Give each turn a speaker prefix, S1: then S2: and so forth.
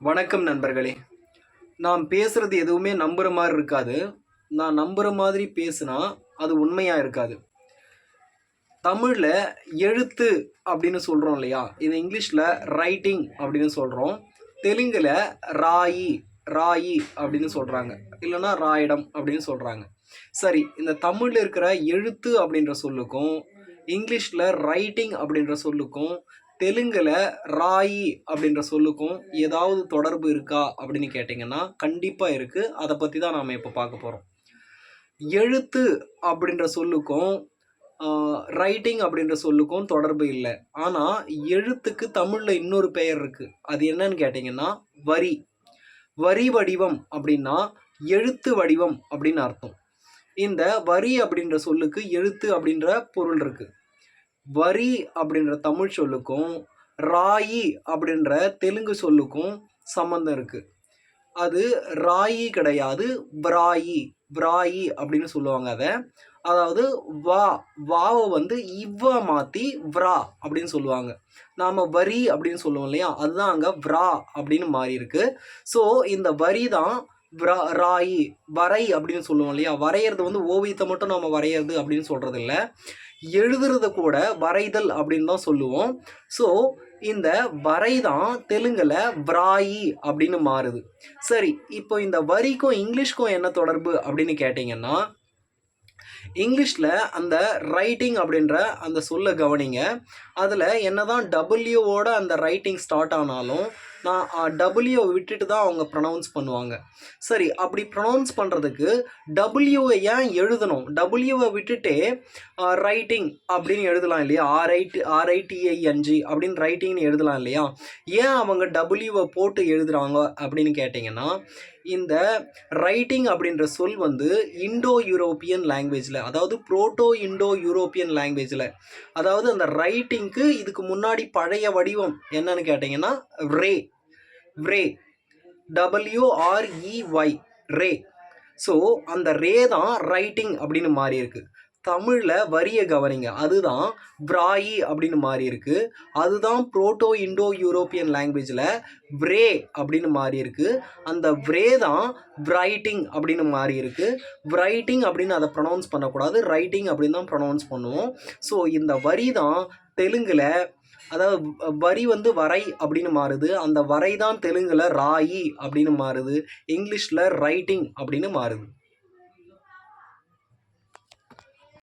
S1: வணக்கம் நண்பர்களே. நான் பேசுகிறது எதுவுமே நம்புகிற மாதிரி இருக்காது. நான் நம்புகிற மாதிரி பேசுனா அது உண்மையாக இருக்காது. தமிழில் எழுத்து அப்படின்னு சொல்கிறோம் இல்லையா? இது இங்கிலீஷில் ரைட்டிங் அப்படின்னு சொல்கிறோம் தெலுங்கில் ராயி ராயி அப்படின்னு சொல்கிறாங்க இல்லைன்னா ராயிடம் அப்படின்னு சொல்கிறாங்க சரி இந்த தமிழில் இருக்கிற எழுத்து அப்படின்ற சொல்லுக்கும் இங்கிலீஷில் ரைட்டிங் அப்படின்ற சொல்லுக்கும் தெலுங்கில் ராயி அப்படின்ற சொல்லுக்கும் ஏதாவது தொடர்பு இருக்கா அப்படின்னு கேட்டிங்கன்னா கண்டிப்பாக இருக்குது அதை பற்றி தான் நாம் இப்போ பார்க்க போகிறோம் எழுத்து அப்படின்ற சொல்லுக்கும் ரைட்டிங் அப்படின்ற சொல்லுக்கும் தொடர்பு இல்லை. ஆனால் எழுத்துக்கு தமிழில் இன்னொரு பெயர் இருக்குது அது என்னன்னு கேட்டிங்கன்னா வரி. வரி வடிவம் அப்படின்னா எழுத்து வடிவம் அப்படின்னு அர்த்தம். இந்த வரி அப்படின்ற சொல்லுக்கு எழுத்து அப்படின்ற பொருள் இருக்குது வரி அப்படின்ற தமிழ் சொல்லுக்கும் ராயி அப்படின்ற தெலுங்கு சொல்லுக்கும் சம்மந்தம் இருக்குது அது ராயி கிடையாது பிராயி பிராயி அப்படின்னு சொல்லுவாங்க அதை. அதாவது வா வாவை வந்து இவ்வா மாற்றி வ்ரா அப்படின்னு சொல்லுவாங்க. நாம் வரி அப்படின்னு சொல்லுவோம் இல்லையா? அதுதான் அங்கே வ்ரா அப்படின்னு மாறி இருக்கு ஸோ இந்த வரி தான் ராயி வரை அப்படின்னு சொல்லுவோம் இல்லையா? வரைகிறது வந்து ஓவியத்தை மட்டும் நம்ம வரைகிறது அப்படின்னு சொல்கிறது இல்லை எழுதுறத கூட வரைதல் அப்படின்னு தான் சொல்லுவோம். ஸோ இந்த வரை தான் தெலுங்கில் விராயி அப்படின்னு மாறுது. சரி இப்போ இந்த வரிக்கும் இங்கிலீஷ்க்கும் என்ன தொடர்பு அப்படின்னு கேட்டிங்கன்னா இங்கிலீஷில் அந்த ரைட்டிங் அப்படின்ற அந்த சொல்ல கவனிங்க. அதில் என்னதான் டபிள்யூவோட அந்த ரைட்டிங் ஸ்டார்ட் ஆனாலும் நான் டபிள்யூ விட்டுட்டு தான் அவங்க ப்ரொனவுன்ஸ் பண்ணுவாங்க. சரி அப்படி ப்ரொனவுன்ஸ் பண்ணுறதுக்கு டபிள்யூவை ஏன் எழுதணும்? டபிள்யூவை விட்டுட்டே ரைட்டிங் அப்படின்னு எழுதலாம் இல்லையா? ஆர்ஐடி ஆர்ஐடிஐஎன்ஜி அப்படின்னு ரைட்டிங்னு எழுதலாம் இல்லையா? ஏன் அவங்க டபிள்யூவை போட்டு எழுதுகிறாங்க அப்படின்னு கேட்டிங்கன்னா இந்த ரைட்டிங் அப்படின்ற சொல் வந்து இண்டோ யூரோப்பியன் லாங்குவேஜில் அதாவது ப்ரோட்டோ இண்டோ யூரோப்பியன் லாங்குவேஜில் அதாவது அந்த ரைட்டிங்க்கு இதுக்கு முன்னாடி பழைய வடிவம் என்னன்னு கேட்டிங்கன்னா ரே ரே. டபிள்யூஆர்இஒய் ரே. ஸோ அந்த ரே தான் ரைட்டிங் அப்படின்னு மாறி இருக்கு. தமிழில் வரிய கவனிங்க. அதுதான் பிராயி அப்படின்னு மாறி இருக்கு. அதுதான் புரோட்டோ இண்டோ யூரோப்பியன் லாங்குவேஜில் வ்ரே அப்படின்னு மாறி இருக்கு. அந்த வ்ரே தான் ரைட்டிங் அப்படின்னு மாறி இருக்கு. ரைட்டிங் அப்படின்னு அதை ப்ரொனவுன்ஸ் பண்ணக்கூடாது. ரைட்டிங் அப்படின்னு தான் ப்ரொனவுன்ஸ் பண்ணுவோம். ஸோ இந்த வரி தான் தெலுங்கில் அதாவது வரி வந்து வரை அப்படின்னு மாறுது. அந்த வரை தான் தெலுங்கில் ராயி அப்படின்னு மாறுது. இங்கிலீஷில் ரைட்டிங் அப்படின்னு மாறுது.